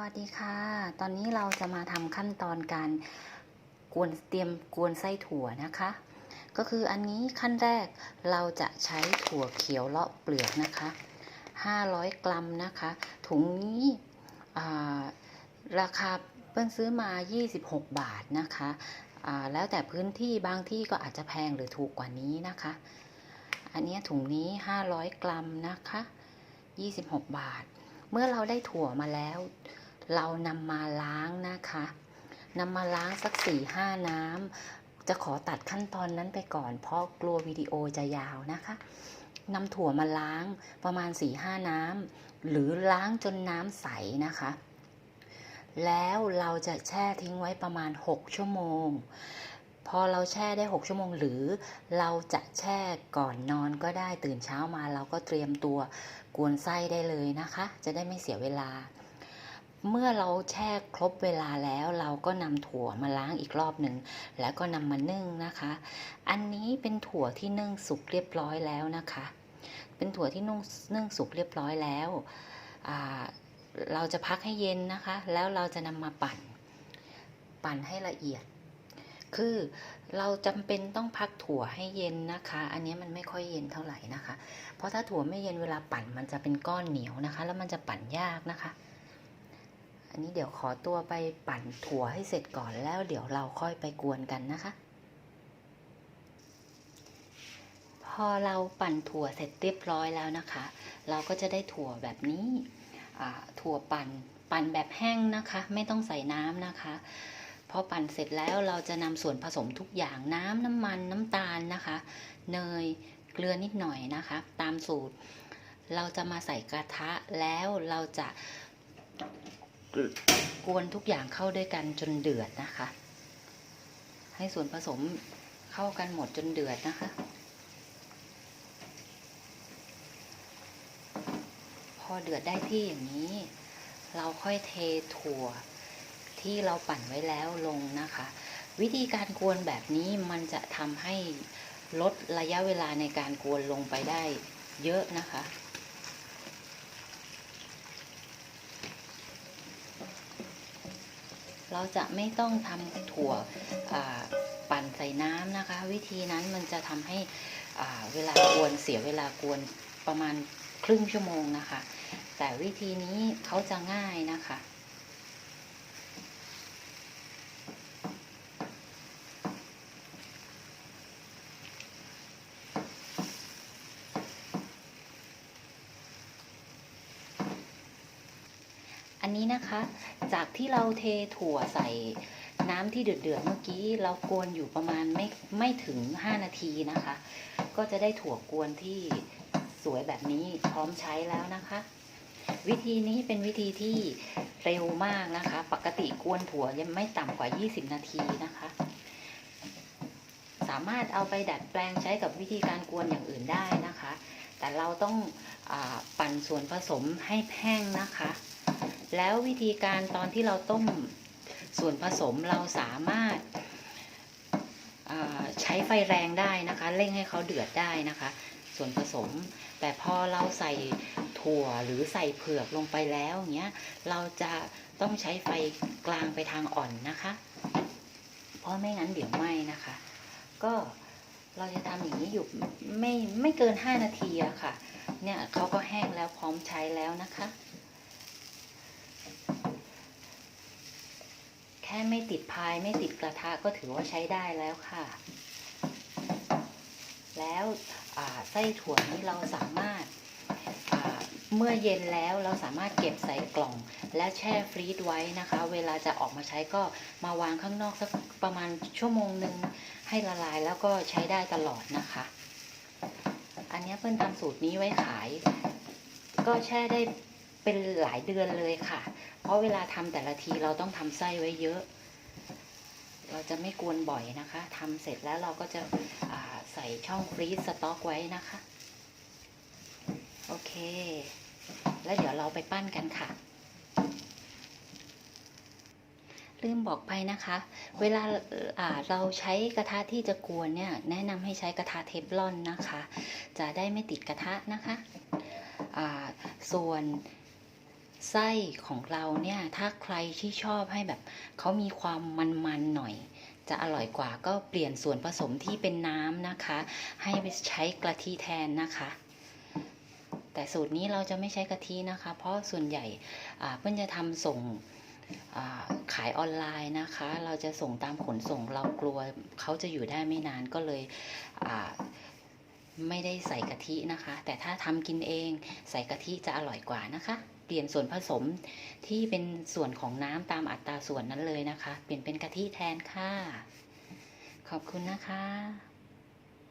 วัสดีค่ะ ตอนนี้เราจะมาทำขั้นตอนการกวนเตรียมกวนไส้ถั่วนะคะ ก็คืออันนี้ขั้นแรกเราจะใช้ถั่วเขียวเลาะเปลือกนะคะ 500 กรัมนะคะ ถุงนี้ราคาเปิ้ลซื้อมา 26 บาทนะคะแล้วแต่พื้นที่บางที่ก็อาจจะแพงหรือถูกกว่านี้นะคะ อันนี้ถุงนี้ 500 กรัมนะคะ 26 บาทเมื่อเราได้ถั่วมาแล้ว เรานำมาล้างนะคะนำมาล้างสัก4ี่ห้าน้ำจะขอตัดขั้นตอนนั้นไปก่อน เพราะกลัววิดีโอจะยาวนะคะนำถั่วมาล้างประมาณ4ี่ห้าน้ำหรือล้างจนน้ำใสนะคะ แล้วเราจะแช่ทิ้งไว้ประมาณ 6 ชั่วโมง พอเราแช่ได้ 6 ชั่วโมง หรือเราจะแช่ก่อนนอนก็ได้ตื่นเช้ามา เราก็เตรียมตัวกวนไส้ได้เลยนะคะ จะได้ไม่เสียเวลา เมื่อเราแช่ครบเวลาแล้วเราก็นำถั่วมาล้างอีกรอบหนึ่งแล้วก็นำมานึ่งนะคะ อันนี้เป็นถั่วที่นึ่งสุกเรียบร้อยแล้วนะคะ เป็นถั่วที่นุ่งนึ่งสุกเรียบร้อยแล้ว เราจะพักให้เย็นนะคะ แล้วเราจะนำมาปั่น ปั่นให้ละเอียด คือเราจำเป็นต้องพักถั่วให้เย็นนะคะ อันนี้มันไม่ค่อยเย็นเท่าไหร่นะคะ เพราะถ้าถั่วไม่เย็นเวลาปั่นมันจะเป็นก้อนเหนียวนะคะ แล้วมันจะปั่นยากนะคะ อันนี้เดี๋ยวขอตัวไปปั่นถั่วให้เสร็จก่อนแล้วเดี๋ยวเราค่อยไปกวนกันนะคะ พอเราปั่นถั่วเสร็จเรียบร้อยแล้วนะคะ เราก็จะได้ถั่วแบบนี้ถั่วปั่นปั่นแบบแห้งนะคะ ไม่ต้องใส่น้ำนะคะพอปั่นเสร็จแล้วเราจะนำส่วนผสมทุกอย่างน้ำน้ำมันน้ำตาลนะคะ เนยเกลือนิดหน่อยนะคะ ตามสูตร เราจะมาใส่กระทะแล้วเราจะ กวนทุกอย่างเข้าด้วยกันจนเดือดนะคะ ให้ส่วนผสมเข้ากันหมดจนเดือดนะคะ พอเดือดได้ที่อย่างนี้ เราค่อยเทถั่วที่เราปั่นไว้แล้วลงนะคะ วิธีการกวนแบบนี้มันจะทำให้ลดระยะเวลาในการกวนลงไปได้เยอะนะคะ เราจะไม่ต้องทำถั่วปั่นใส่น้ำนะคะ วิธีนั้นมันจะทำให้เวลากวนเสียเวลากวนประมาณครึ่งชั่วโมงนะคะ แต่วิธีนี้เขาจะง่ายนะคะ อันนี้นะคะ จากที่เราเทถั่วใส่น้ำที่เดือดๆเมื่อกี้เรากวนอยู่ประมาณไม่ไม่ถึง 5 นาทีนะคะ ก็จะได้ถั่วกวนที่สวยแบบนี้พร้อมใช้แล้วนะคะ วิธีนี้เป็นวิธีที่เร็วมากนะคะ ปกติกวนถั่วยังไม่ต่ำกว่า 20 นาทีนะคะ สามารถเอาไปดัดแปลงใช้กับวิธีการกวนอย่างอื่นได้นะคะ แต่เราต้องอปั่นส่วนผสมให้แห้งนะคะ แล้ววิธีการตอนที่เราต้มส่วนผสมเราสามารถใช้ไฟแรงได้นะคะ เร่งให้เขาเดือดได้นะคะ ส่วนผสม แต่พอเราใส่ถั่วหรือใส่เผือกลงไปแล้วอย่างเงี้ยเราจะต้องใช้ไฟกลางไปทางอ่อนนะคะ เพราะไม่งั้นเดี๋ยวไหม้นะคะ ก็เราจะทำอย่างนี้อยู่ไม่ไม่เกิน 5 นาทีอะค่ะ เนี่ยเขาก็แห้งแล้วพร้อมใช้แล้วนะคะ ค่ไม่ติดพายไม่ติดกระทะก็ถือว่าใช้ได้แล้วค่ะ แล้วไส้ถั่วนี้เราสามารถาเมื่อเย็นแล้วเราสามารถเก็บใส่กล่อง และแช่ฟรีซไว้นะคะ เวลาจะออกมาใช้ก็มาวางข้างนอกสักประมาณชั่วโมงหนึ่งให้ละลายแล้วก็ใช้ได้ตลอดนะคะ อันนี้เพื่อนทำสูตรนี้ไว้ขาย ก็แช่ได้เป็นหลายเดือนเลยค่ะ เพราะเวลาทำแต่ละทีเราต้องทำไส้ไว้เยอะ เราจะไม่กวนบ่อยนะคะทำเสร็จแล้วเราก็จะใส่ช่องฟรีซสต็อกไว้นะคะ โอเค แล้วเดี๋ยวเราไปปั้นกันค่ะลืมบอกไปนะคะ เวลาาเราใช้กระทะที่จะกวนเนี่ยแนะนำให้ใช้กระทะเทฟลอนนะคะ จะได้ไม่ติดกระทะนะคะ ส่วน ไส้ของเราเนี่ยถ้าใครที่ชอบให้แบบเขามีความมันๆหน่อย จะอร่อยกว่าก็เปลี่ยนส่วนผสมที่เป็นน้ำนะคะ ให้ไปใช้กะทิแทนนะคะ แต่สูตรนี้เราจะไม่ใช้กะทินะคะ เพราะส่วนใหญ่เพื่อนจะทำส่งขายออนไลน์นะคะ เราจะส่งตามขนส่งเรากลัวเขาจะอยู่ได้ไม่นานก็เลยอ่า ไม่ได้ใส่กะทินะคะ แต่ถ้าทำกินเองใส่กะทิจะอร่อยกว่านะคะ เปลี่ยนส่วนผสมที่เป็นส่วนของน้ำตามอัตราส่วนนั้นเลยนะคะ เปลี่ยนเป็นกะทิแทนค่ะ ขอบคุณนะคะ